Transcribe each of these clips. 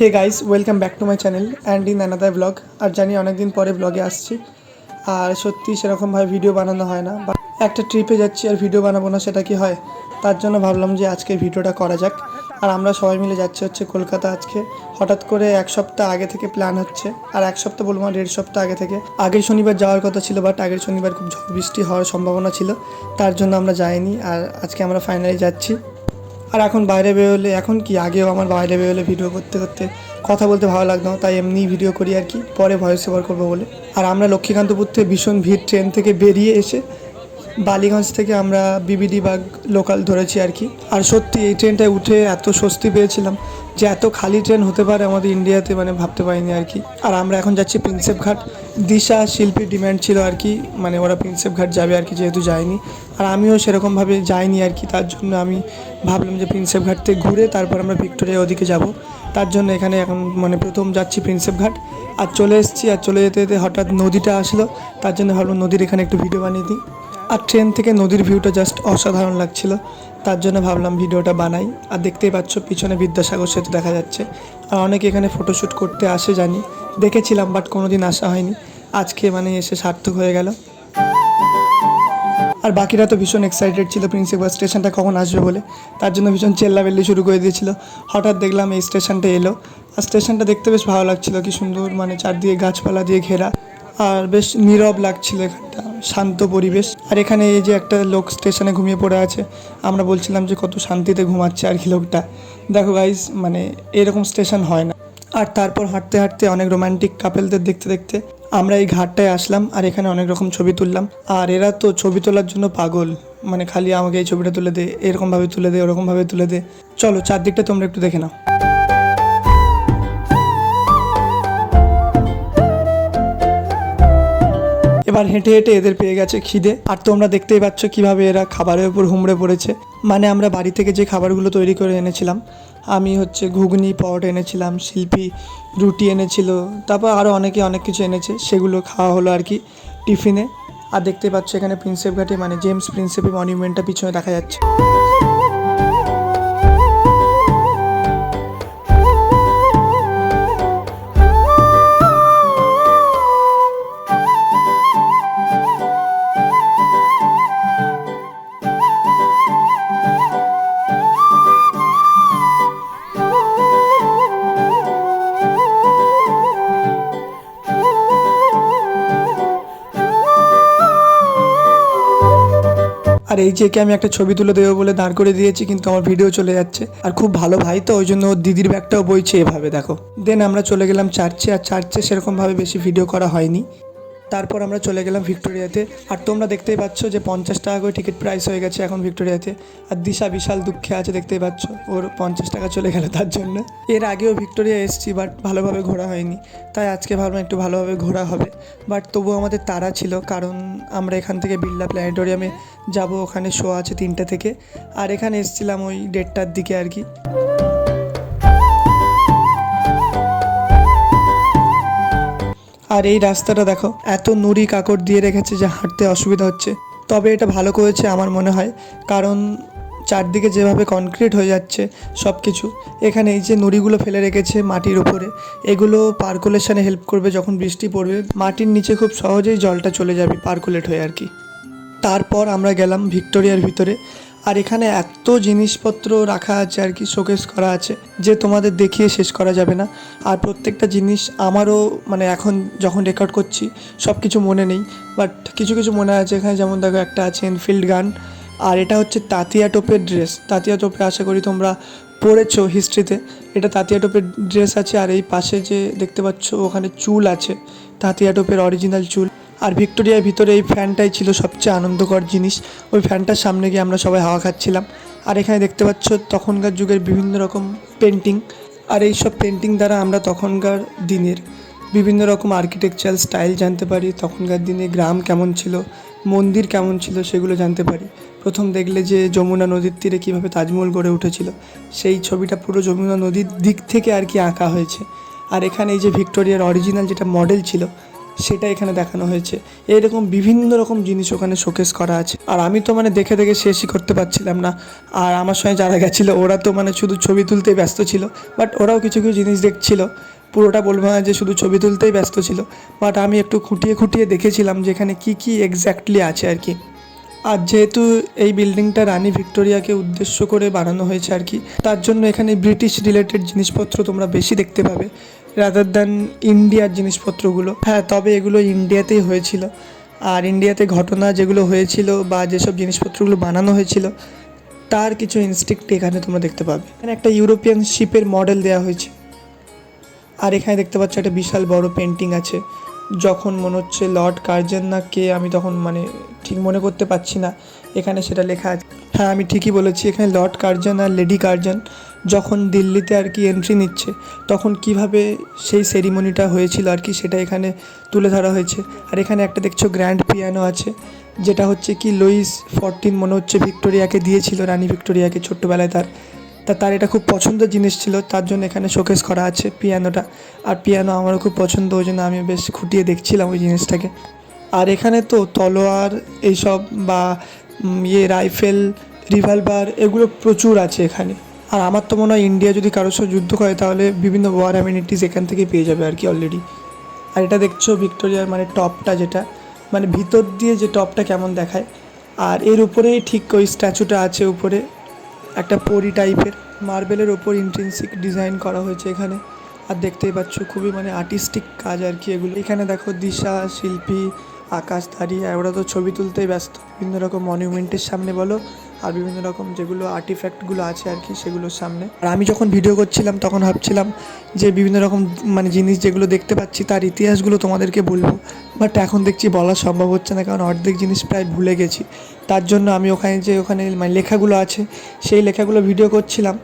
Hey guys welcome back to my channel and in another blog আর জানি অনেকদিন পরে ব্লগে আসছি। আর সত্যি সেরকমভাবে ভিডিও বানানো হয় না বা একটা ট্রিপে যাচ্ছি আর ভিডিও বানাবো না, সেটা কি হয়? তার জন্য ভাবলাম যে আজকে ভিডিওটা করা যাক। আর আমরা সবাই মিলে যাচ্ছি হচ্ছে কলকাতা আজকে। হঠাৎ করে এক সপ্তাহ আগে থেকে প্ল্যান হচ্ছে। আর এক সপ্তাহ বলব না, দেড় সপ্তাহ আগে থেকে। আগের শনিবার যাওয়ার কথা ছিল বাট আগের শনিবার খুব ঝড় বৃষ্টি হওয়ার সম্ভাবনা ছিল। তার জন্য আমরা যাইনি, আর আজকে আমরা ফাইনালি যাচ্ছি। আর এখন বাইরে বেরোলে, এখন কি? আগেও আমার বাইরে বেরোলে ভিডিও করতে করতে কথা বলতে ভালো লাগতো তাই এমনি ভিডিও করি আর কি। পরে ভয়েস ওভার করব বলে। আর আমরা লক্ষ্মীকান্তপুর থেকে ভীষণ ভিড় ট্রেন থেকে বেরিয়ে এসে বালিগঞ্জ থেকে আমরা বিবিডি বাগ লোকাল ধরেছি আর কি। আর সত্যি এই ট্রেনটায় উঠে এত স্বস্তি পেয়েছিলাম যে এত খালি ট্রেন হতে পারে আমাদের ইন্ডিয়াতে মানে ভাবতে পারিনি আর কি। আর আমরা এখন যাচ্ছি প্রিন্সেপ ঘাট। দিশা শিল্পীর ডিম্যান্ড ছিল আর কি মানে ওরা প্রিন্সেপ ঘাট যাবে আর কি যেহেতু যায়নি। আর আমিও সেরকমভাবে যাইনি আর কি, তার জন্য আমি ভাবলাম যে প্রিন্সেপ ঘাট থেকে ঘুরে তারপর আমরা ভিক্টোরিয়া ওদিকে যাব। তার জন্য এখানে এখন মানে প্রথম যাচ্ছি প্রিন্সেপ ঘাট। আর চলে এসেছি, আর চলে যেতে যেতে হঠাৎ নদীটা আসলো। তার জন্য ভাবলাম নদীর এখানে একটু ভিডিও বানিয়ে দিই। আর ট্রেন থেকে নদীর ভিউটা জাস্ট অসাধারণ লাগছিল। তার জন্য ভাবলাম ভিডিওটা বানাই। আর দেখতেই পাচ্ছ পিছনে বিদ্যাসাগর সেতু দেখা যাচ্ছে। আর অনেকে এখানে ফটোশ্যুট করতে আসে জানি। দেখেছিলাম বাট কোনোদিন আসা হয়নি। আজকে মানে এসে সার্থক হয়ে গেল। আর বাকিরা তো ভীষণ এক্সাইটেড ছিল প্রিন্সিপাল স্টেশনটা কখন আসবে বলে। তার জন্য ভীষণ চেল্লাবেল্লি শুরু করে দিয়েছিল। হঠাৎ দেখলাম এই স্টেশনটা এলো। আর স্টেশনটা দেখতে বেশ ভালো লাগছিল। কি সুন্দর মানে চারদিকে গাছপালা দিয়ে ঘেরা। আর বেশ নীরব লাগছিল এখানটা, শান্ত পরিবেশ। আর এখানে এই যে একটা লোক স্টেশনে ঘুমিয়ে পড়ে আছে, আমরা বলছিলাম যে কত শান্তিতে ঘুমাচ্ছে আর কি লোকটা। দেখো গাইজ মানে এরকম স্টেশন হয় না। আর তারপর হাঁটতে হাঁটতে অনেক রোমান্টিক কাপেলদের দেখতে দেখতে আমরা এই ঘাটটায় আসলাম আর এখানে অনেক রকম ছবি তুললাম। আর এরা তো ছবি তোলার জন্য পাগল মানে খালি আমাকে এই ছবিটা তুলে দে, এরকমভাবে তুলে দে, ওরকমভাবে তুলে দে। চলো চারদিকটা তোমরা একটু দেখে নাও। এবার হেঁটে হেঁটে এদের পেয়ে গেছে খিদে। আর তোমরা দেখতেই পাচ্ছ কীভাবে এরা খাবারের উপর হুমড়ে পড়েছে। মানে আমরা বাড়ি থেকে যে খাবারগুলো তৈরি করে এনেছিলাম, আমি হচ্ছে ঘুগনি পট এনেছিলাম, শিল্পী রুটি এনেছিল, তারপর আরও অনেকে অনেক কিছু এনেছে, সেগুলো খাওয়া হলো আর কি টিফিনে। আর দেখতে পাচ্ছ এখানে প্রিন্সেপ ঘাটে মানে জেমস প্রিন্সেপের মনিউমেন্টটা পিছনে দেখা যাচ্ছে। আর এই চেকে আমি একটা ছবি তুলে দেবো বলে দাঁড় করে দিয়েছি, কিন্তু আমার ভিডিও চলে যাচ্ছে। আর খুব ভালো ভাই তো, ওই জন্য ওর দিদির ব্যাগটাও বইছে এভাবে, দেখো। দেন আমরা চলে গেলাম চার্চে আর চার্চে সেরকমভাবে বেশি ভিডিও করা হয়নি। তারপর আমরা চলে গেলাম ভিক্টোরিয়াতে। আর তোমরা দেখতেই পাচ্ছ যে পঞ্চাশ টাকা করে টিকিট প্রাইস হয়ে গেছে এখন ভিক্টোরিয়াতে। আর দিশা বিশাল দুঃখে আছে, দেখতেই পাচ্ছ। ওর পঞ্চাশ টাকা চলে গেল তার জন্য। এর আগেও ভিক্টোরিয়া এসেছি বাট ভালোভাবে ঘোরা হয়নি। তাই আজকে ভাবলাম একটু ভালোভাবে ঘোরা হবে। বাট তবুও আমাদের তাড়া ছিল, কারণ আমরা এখান থেকে বিড়লা প্ল্যানেটোরিয়ামে যাব। ওখানে শো আছে তিনটে থেকে। আর এখানে এসেছিলাম ওই দেড়টার দিকে আর কি। আর এই রাস্তাটা দেখো, এত নুড়ি কাকড় দিয়ে রেখেছে যে হাঁটতে অসুবিধা হচ্ছে। তবে এটা ভালো করেছে আমার মনে হয়, কারণ চারদিকে যেভাবে কনক্রিট হয়ে যাচ্ছে সব কিছু এখানে এই যে নুড়িগুলো ফেলে রেখেছে মাটির উপরে, এগুলো পার্কুলেশনে হেল্প করবে যখন বৃষ্টি পড়বে। মাটির নিচে খুব সহজেই জলটা চলে যাবে পার্কুলেট হয়ে আর কি। তারপর আমরা গেলাম ভিক্টোরিয়ার ভিতরে। আর এখানে এত জিনিসপত্র রাখা আছে আর কি শোকেস করা আছে, যে তোমাদের দেখিয়ে শেষ করা যাবে না। আর প্রত্যেকটা জিনিস আমারও মানে এখন যখন রেকর্ড করছি সব কিছু মনে নেই। বাট কিছু কিছু মনে আছে এখানে, যেমন দেখো একটা আছে এনফিল্ড গান। আর এটা হচ্ছে তাতিয়া টোপের ড্রেস তাতিয়া টোপে আশা করি তোমরা পড়েছো হিস্ট্রিতে এটা তাতিয়া টোপের ড্রেস আছে, আর এই পাশে যে দেখতে পাচ্ছ, ওখানে চুল আছে। তাতিয়া টোপের অরিজিনাল চুল। আর ভিক্টোরিয়ার ভিতরে এই ফ্যানটাই ছিল সবচেয়ে আনন্দকর জিনিস। ওই ফ্যানটার সামনে গিয়ে আমরা সবাই হাওয়া খাচ্ছিলাম। আর এখানে দেখতে পাচ্ছ তখনকার যুগের বিভিন্ন রকম পেন্টিং আর এই সব পেন্টিং দ্বারা আমরা তখনকার দিনের বিভিন্ন রকম আর্কিটেকচারাল স্টাইল জানতে পারি। তখনকার দিনে গ্রাম কেমন ছিল, মন্দির কেমন ছিল সেগুলো জানতে পারি। প্রথম দেখলে যে যমুনা নদীর তীরে কীভাবে তাজমহল গড়ে উঠেছিল, সেই ছবিটা পুরো যমুনা নদীর দিক থেকে আর কি আঁকা হয়েছে। আর এখানে এই যে ভিক্টোরিয়ার অরিজিনাল যেটা মডেল ছিল সেটা এখানে দেখানো হয়েছে। এরকম বিভিন্ন রকম জিনিস ওখানে শোকেস করা আছে। আর আমি তো মানে দেখে দেখে শেষই করতে পারছিলাম না। আর আমার সঙ্গে যারা গেছিল, ওরা তো মানে শুধু ছবি তুলতেই ব্যস্ত ছিল। বাট ওরাও কিছু কিছু জিনিস দেখছিল। পুরোটা বলব না যে শুধু ছবি তুলতেই ব্যস্ত ছিল। বাট আমি একটু খুঁটিয়ে খুঁটিয়ে দেখেছিলাম যে এখানে কী কী এক্স্যাক্টলি আছে আর কি। আর যেহেতু এই বিল্ডিংটা রানী ভিক্টোরিয়াকে উদ্দেশ্য করে বানানো হয়েছে আর কি, তার জন্য এখানে ব্রিটিশ রিলেটেড জিনিসপত্র তোমরা বেশি দেখতে পাবে। রাদার দ্যান ইন্ডিয়ার জিনিসপত্রগুলো। হ্যাঁ তবে এগুলো ইন্ডিয়াতেই হয়েছিল। আর ইন্ডিয়াতে ঘটনা যেগুলো হয়েছিল বা যেসব জিনিসপত্রগুলো বানানো হয়েছিল, তার কিছু ইনস্টিক্ট এখানে তোমরা দেখতে পাবে। এখানে একটা ইউরোপিয়ান শিপের মডেল দেওয়া হয়েছে। আর এখানে দেখতে পাচ্ছ একটা বিশাল বড় পেন্টিং আছে। যখন মনে হচ্ছে লর্ড কার্জন না কে, আমি তখন মানে ঠিক মনে করতে পারছি না। এখানে সেটা লেখা আছে। হ্যাঁ আমি ঠিকই বলেছি, এখানে লর্ড কার্জন আর লেডি কার্জন যখন দিল্লিতে আর কি এন্ট্রি নিচ্ছে, তখন কীভাবে সেই সেরিমনিটা হয়েছিল আর কি সেটা এখানে তুলে ধরা হয়েছে। আর এখানে একটা দেখছ গ্র্যান্ড পিয়ানো আছে, যেটা হচ্ছে কি লুইস ফরটিন মনে হচ্ছে ভিক্টোরিয়াকে দিয়েছিল, রানী ভিক্টোরিয়াকে ছোট্টবেলায় তার। তা তার এটা খুব পছন্দের জিনিস ছিল, তার জন্য এখানে শোকেস করা আছে পিয়ানোটা আর পিয়ানো আমারও খুব পছন্দ, ওই জন্য আমি বেশ খুঁটিয়ে দেখছিলাম ওই জিনিসটাকে। আর এখানে তো তলোয়ার এইসব বা ইয়ে রাইফেল রিভলভার এগুলো প্রচুর আছে এখানে। আর আমার তো মনে হয় ইন্ডিয়া যদি কারোর সাথে যুদ্ধ করে তাহলে বিভিন্ন ওয়ার অ্যামিনিটিস এখান থেকে পেয়ে যাবে আর কি অলরেডি আর এটা দেখছ ভিক্টোরিয়ার মানে টপটা যেটা মানে ভিতর দিয়ে যে টপটা কেমন দেখায়। আর এর উপরেই ঠিক ওই স্ট্যাচুটা আছে উপরে, একটা পরি টাইপের মার্বেলের ওপর ইন্টেন্সিক ডিজাইন করা হয়েছে এখানে। আর দেখতেই পাচ্ছ খুবই মানে আর্টিস্টিক কাজ আর কি এগুলো। এখানে দেখো দিশা, শিল্পী আকাশ দাঁড়িয়ে ওরা তো ছবি তুলতেই ব্যস্ত। বিভিন্ন রকম মনিউমেন্টের সামনে বলো আর বিভিন্ন রকম যেগুলো আর্টিফ্যাক্টগুলো আছে আর কি সেগুলোর সামনে। আর আমি যখন ভিডিও করছিলাম, তখন ভাবছিলাম যে বিভিন্ন রকম মানে জিনিস যেগুলো দেখতে পাচ্ছি, তার ইতিহাসগুলো তোমাদেরকে বলব। বাট এখন দেখছি বলা সম্ভব হচ্ছে না, কারণ অর্ধেক জিনিস প্রায় ভুলে গেছি। তার জন্য আমি ওখানে যে ওখানে মানে লেখাগুলো আছে, সেই লেখাগুলো ভিডিও করছিলাম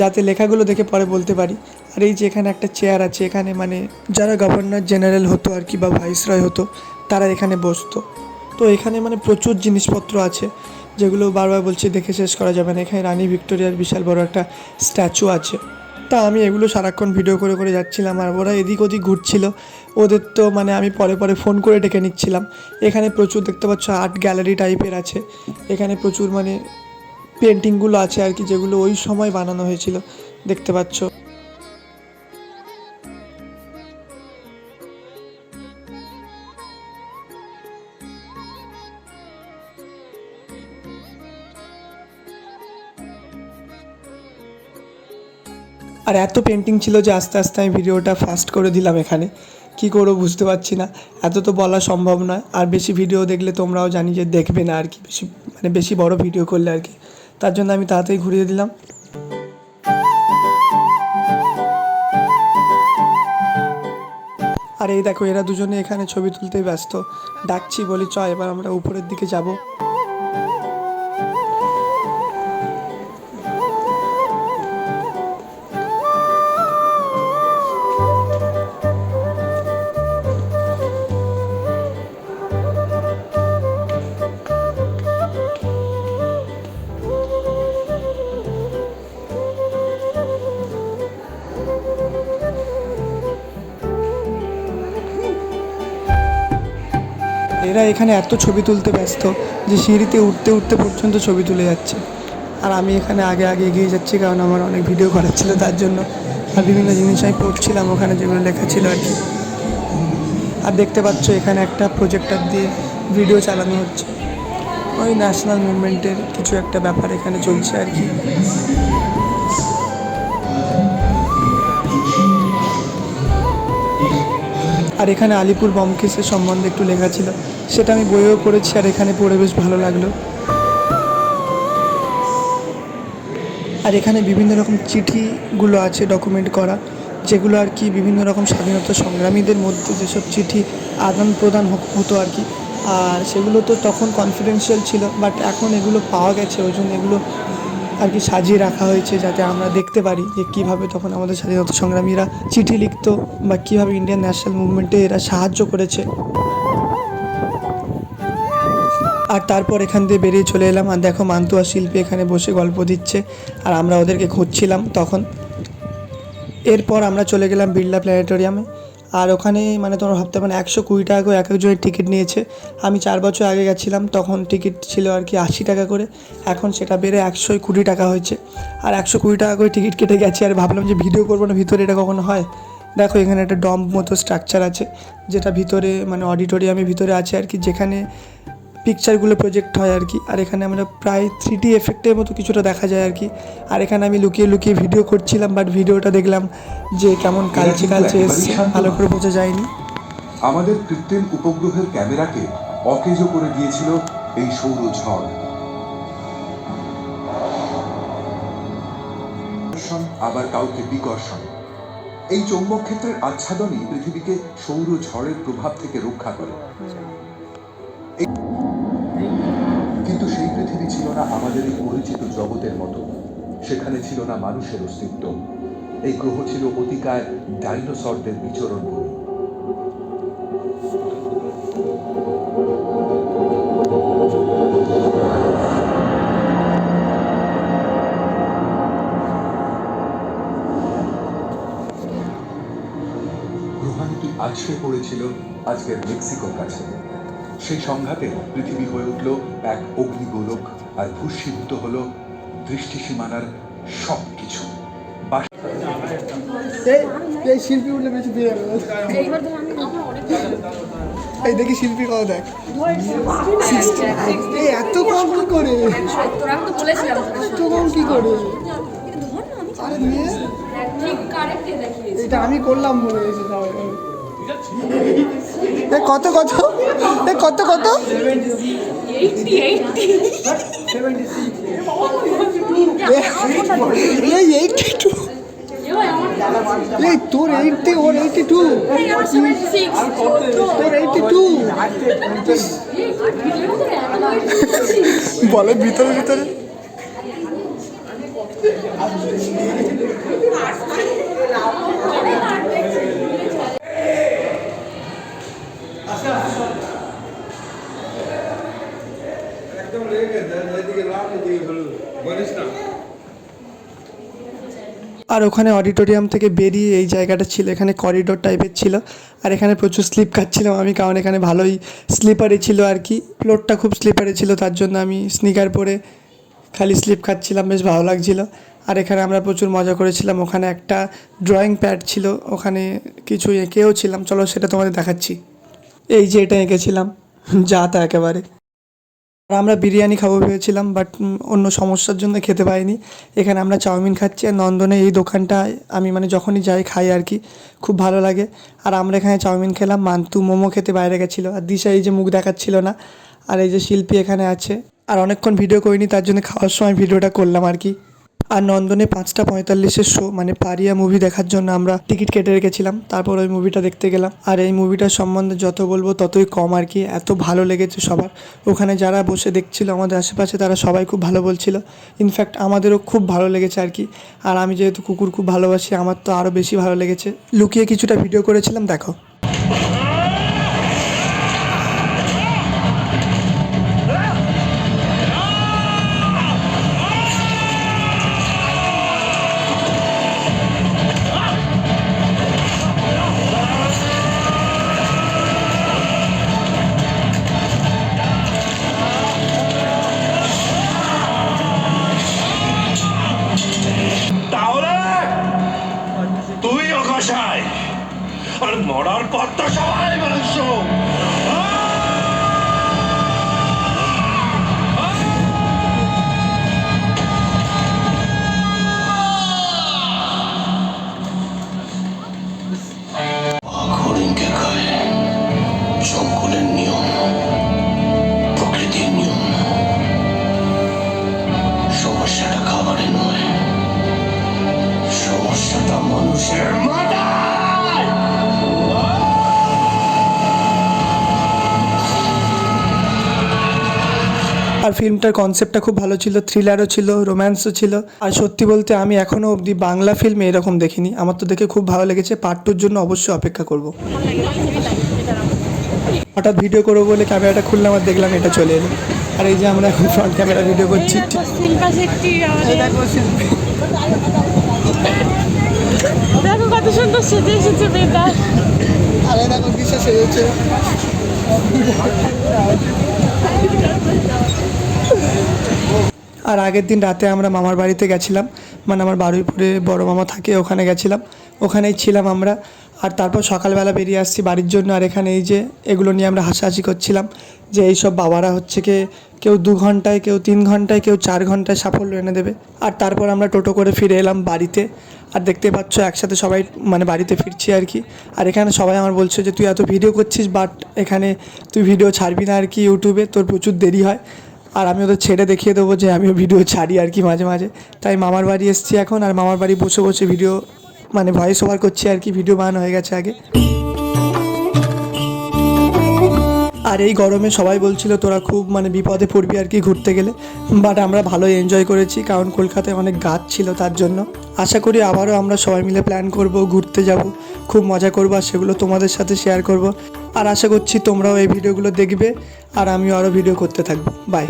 যাতে লেখাগুলো দেখে পরে বলতে পারি। আর এই যে এখানে একটা চেয়ার আছে, এখানে মানে যারা গভর্নর জেনারেল হতো আর কি বা ভাইসরয় হতো, তারা এখানে বসতো। তো এখানে মানে প্রচুর জিনিসপত্র আছে। যেগুলো বারবার বলছি, দেখে শেষ করা যাবে না। এখানে রানী ভিক্টোরিয়ার বিশাল বড় একটা স্ট্যাচু আছে। তা আমি এগুলো সারাক্ষণ ভিডিও করে করে যাচ্ছিলাম আর ওরা এদিক ওদিক ঘুরছিল। ওদের তো মানে আমি পরে পরে ফোন করে ডেকে নিচ্ছিলাম। এখানে প্রচুর দেখতে পাচ্ছ, আর্ট গ্যালারি টাইপের আছে। এখানে প্রচুর মানে পেন্টিংগুলো আছে আর কি, যেগুলো ওই সময় বানানো হয়েছিল। দেখতে পাচ্ছ। আর এত পেন্টিং ছিল যে আস্তে আস্তে আমি ভিডিওটা ফাস্ট করে দিলাম এখানে। কি করব বুঝতে পারছি না। এত তো বলা সম্ভব নয়। আর বেশি ভিডিও দেখলে তোমরাও জানি যে দেখবে না আর কি। বেশি মানে বেশি বড় ভিডিও করলে আর কি। তার জন্য আমি তাড়াতাড়ি ঘুরিয়ে দিলাম। আর এই দেখো, এরা দুজনে এখানে ছবি তুলতে ব্যস্ত। ডাকছি বলি চ এবার আমরা উপরের দিকে যাব। এখানে এত ছবি তুলতে ব্যস্ত যে সিঁড়িতে উঠতে উঠতে পর্যন্ত ছবি তুলে যাচ্ছে। আর আমি এখানে আগে আগে এগিয়ে যাচ্ছি কারণ আমার অনেক ভিডিও করার ছিল, তার জন্য আর বিভিন্ন জিনিস আমি পড়ছিলাম ওখানে যেগুলো লেখা ছিল আর কি। আর দেখতে পাচ্ছ এখানে একটা প্রজেক্টর দিয়ে ভিডিও চালানো হচ্ছে। ওই ন্যাশনাল মুভমেন্টের কিছু একটা ব্যাপার এখানে চলছে আর কি। আর এখানে আলিপুর বম কেসের সম্বন্ধে একটু লেখা ছিল। সেটা আমি বইয়েও পড়েছি আর এখানে পড়ে বেশ ভালো লাগল। আর এখানে বিভিন্ন রকম চিঠিগুলো আছে ডকুমেন্ট করা, যেগুলো আর কি বিভিন্ন রকম স্বাধীনতা সংগ্রামীদের মধ্যে যেসব চিঠি আদান প্রদান হতো আর কি। আর সেগুলো তো তখন কনফিডেন্সিয়াল ছিল বাট এখন এগুলো পাওয়া গেছে, ওই জন্য এগুলো আর কি সাজিয়ে রাখা হয়েছে যাতে আমরা দেখতে পারি যে কীভাবে তখন আমাদের স্বাধীনতা সংগ্রামীরা চিঠি লিখতো বা কীভাবে ইন্ডিয়ান ন্যাশনাল মুভমেন্টে এরা সাহায্য করেছে। আর তারপর এখান দিয়ে বেরিয়ে চলে এলাম। আর দেখো মান্তুয়া শিল্পী এখানে বসে গল্প দিচ্ছে। আর আমরা ওদেরকে খুঁজছিলাম তখন। এরপর আমরা চলে গেলাম বিড়লা প্ল্যানেটোরিয়ামে। আর ওখানে মানে তোমার ভাবতে মানে একশো কুড়ি টাকা করে এক একজনের টিকিট নিয়েছে। আমি চার বছর আগে গেছিলাম, তখন টিকিট ছিল আর কি আশি টাকা করে। এখন সেটা বেড়ে একশো কুড়ি টাকা হয়েছে। আর একশো কুড়ি টাকা করে টিকিট কেটে গেছি আর ভাবলাম যে ভিডিও করব না, ভিতরে এটা কখনো হয়? দেখো, এখানে একটা ডম মতো স্ট্রাকচার আছে, যেটা ভিতরে মানে অডিটোরিয়ামের ভিতরে আছে আর কি, যেখানে পিকচারগুলো প্রজেক্ট হয় আর কি। আর এখানে আমরা প্রায় থ্রি ডি এফেক্টের মতো কিছুটা দেখা যায় আর কি। আর এখানে আমি লুকিয়ে লুকিয়ে ভিডিও করছিলাম বাট ভিডিওটা দেখলাম যে কেমন কালচে কালচে এসছে ভালো করে বোঝা যায়নি। আমাদের কৃত্রিম উপগ্রহের ক্যামেরাকে অকেজো করে দিয়েছিল এই সৌর ঝড়। আবার কাউকে বিকর্ষণ। এই চৌম্বক ক্ষেত্রের আচ্ছাদনই পৃথিবীকে সৌর ঝড়ের প্রভাব থেকে রক্ষা করে। কিন্তু সেই পৃথিবী ছিল না আমাদের এই পরিচিত জগতের মতো। সেখানে ছিল না মানুষের অস্তিত্ব। এই গ্রহ ছিল অতিকায় ডাইনোসরদের বিচরণ ভূমি। আছড়ে পড়েছিল আজকের মেক্সিকোর কাছে। সেই সংঘাতে পৃথিবী হয়ে উঠল এক অগ্নিগোলক আর ভূষীভূত হল দৃষ্টিসীমানার সব কিছু এই শিল্পী উঠলে বেশি দিয়ে আমি এই দেখি শিল্পী কত দেখ। এই এত কম কি করে? তোরা আমি তো বলেছিলাম তোকে এত কম কি করে? আরে নিয়ে এটা আমি করলাম বলে এসে সবাই এ, কত কত? এ, কত কত? এইটটি এইটটি এইটটি টু এই তোর এইটটি ওর এইটটি টু তোর এইটটি টু বলে ভিতরে ভিতরে। আর ওখানে অডিটোরিয়াম থেকে বেরিয়ে এই জায়গাটা ছিল, এখানে করিডোর টাইপের ছিল, আর এখানে প্রচুর স্লিপ খাচ্ছিলাম আমি, কারণ এখানে ভালোই স্লিপারি ছিল আর কি। ফ্লোরটা খুব স্লিপারি ছিল, তার জন্য আমি স্নিকার পরে খালি স্লিপ খাচ্ছিলাম বেশ ভালো লাগছিল। আর এখানে আমরা প্রচুর মজা করেছিলাম, ওখানে একটা ড্রয়িং প্যাড ছিল, ওখানে কিছু এঁকেও ছিলাম। চলো সেটা তোমাদের দেখাচ্ছি। এই যে এটা এঁকেছিলাম, যা তা একেবারে। আমরা বিরিয়ানি খাব ভেবেছিলাম বাট অন্য সমস্যার জন্য খেতে পাইনি এখানে আমরা চাউমিন খাচ্ছি আর নন্দনে এই দোকানটা আমি মানে যখনই যাই খাই আর কি, খুব ভালো লাগে। আর আমরা এখানে চাউমিন খেলাম, মান্তু মোমো খেতে বাইরে গেছিল। আর দিশা এই যে মুখ দেখাচ্ছিল না, আর এই যে শিল্পী এখানে আছে। আর অনেকক্ষণ ভিডিও করিনি, তার জন্য খাওয়ার সময় ভিডিওটা করলাম আর কি। আর নন্দনে পাঁচটা পঁয়তাল্লিশের শো মানে পারিয়া মুভি দেখার জন্য আমরা টিকিট কেটে রেখেছিলাম। তারপর ওই মুভিটা দেখতে গেলাম। আর এই মুভিটার সম্বন্ধে যত বলব ততই কম আর কি। এত ভালো লেগেছে সবার। ওখানে যারা বসে দেখছিল আমাদের আশেপাশে, তারা সবাই খুব ভালো বলছিল। ইনফ্যাক্ট আমাদেরও খুব ভালো লেগেছে আর কি। আর আমি যেহেতু কুকুর খুব ভালোবাসি, আমার তো আরও বেশি ভালো লেগেছে। লুকিয়ে কিছুটা ভিডিও করেছিলাম, দেখো। আর মরার কত সবাই মাংস আর ফিল্মটার কনসেপ্টটা খুব ভালো ছিল থ্রিলারও ছিল রোম্যান্সও ছিল আর সত্যি বলতে আমি এখনও অবধি বাংলা ফিল্ম এরকম দেখিনি আমার তো দেখে খুব ভালো লেগেছে পার্ট টুর জন্য অবশ্যই অপেক্ষা করব হঠাৎ ভিডিও করব বলে ক্যামেরাটা খুললাম আর দেখলাম এটা চলে এলো আর এই যে আমরা এখন ফ্রন্ট ক্যামেরা ভিডিও করছি দেখো কত সুন্দর সেজে এসেছে আরে দেখো আর আগের দিন রাতে আমরা মামার বাড়িতে গেছিলাম। মানে আমার বারুইপুরে বড় মামা থাকে, ওখানে গেছিলাম। ওখানেই ছিলাম আমরা। আর তারপর সকালবেলা বেরিয়ে আসছি বাড়ির জন্য। আর এখানে এই যে এগুলো নিয়ে আমরা হাসাহাসি করছিলাম যে এইসব বাবারা হচ্ছে কি, কেউ দু ঘন্টায়, কেউ তিন ঘন্টায়, কেউ চার ঘন্টায় সাফল্য এনে দেবে। আর তারপর আমরা টোটো করে ফিরে এলাম বাড়িতে। আর দেখতে পাচ্ছ একসাথে সবাই মানে বাড়িতে ফিরছি আর কি। আর এখানে সবাই আমার বলছে যে, তুই এত ভিডিও করছিস বাট এখানে তুই ভিডিও ছাড়বি না আর কি ইউটিউবে তোর প্রচুর দেরি হয়। আর আমি ওদের ছেড়ে দেখিয়ে দেবো যে আমিও ভিডিও ছাড়ি আর কি মাঝে মাঝে। তাই মামার বাড়ি এসেছি এখন আর মামার বাড়ি বসে বসে ভিডিও মানে ভয়েস ওভার করছি আর কি, ভিডিও বানানো হয়ে গেছে আগে। আর এই গরমে সবাই বলছিল তোরা খুব মানে বিপদে পড়বি আর কি ঘুরতে গেলে। বাট আমরা ভালোই এনজয় করেছি কারণ কলকাতায় অনেক গাছ ছিল তার জন্য। আশা করি আবারও আমরা সবাই মিলে প্ল্যান করব, ঘুরতে যাব, খুব মজা করব আর সেগুলো তোমাদের সাথে শেয়ার করব। আর আশা করছি তোমরাও এই ভিডিওগুলো দেখবে আর আমিও আরও ভিডিও করতে থাকব। বাই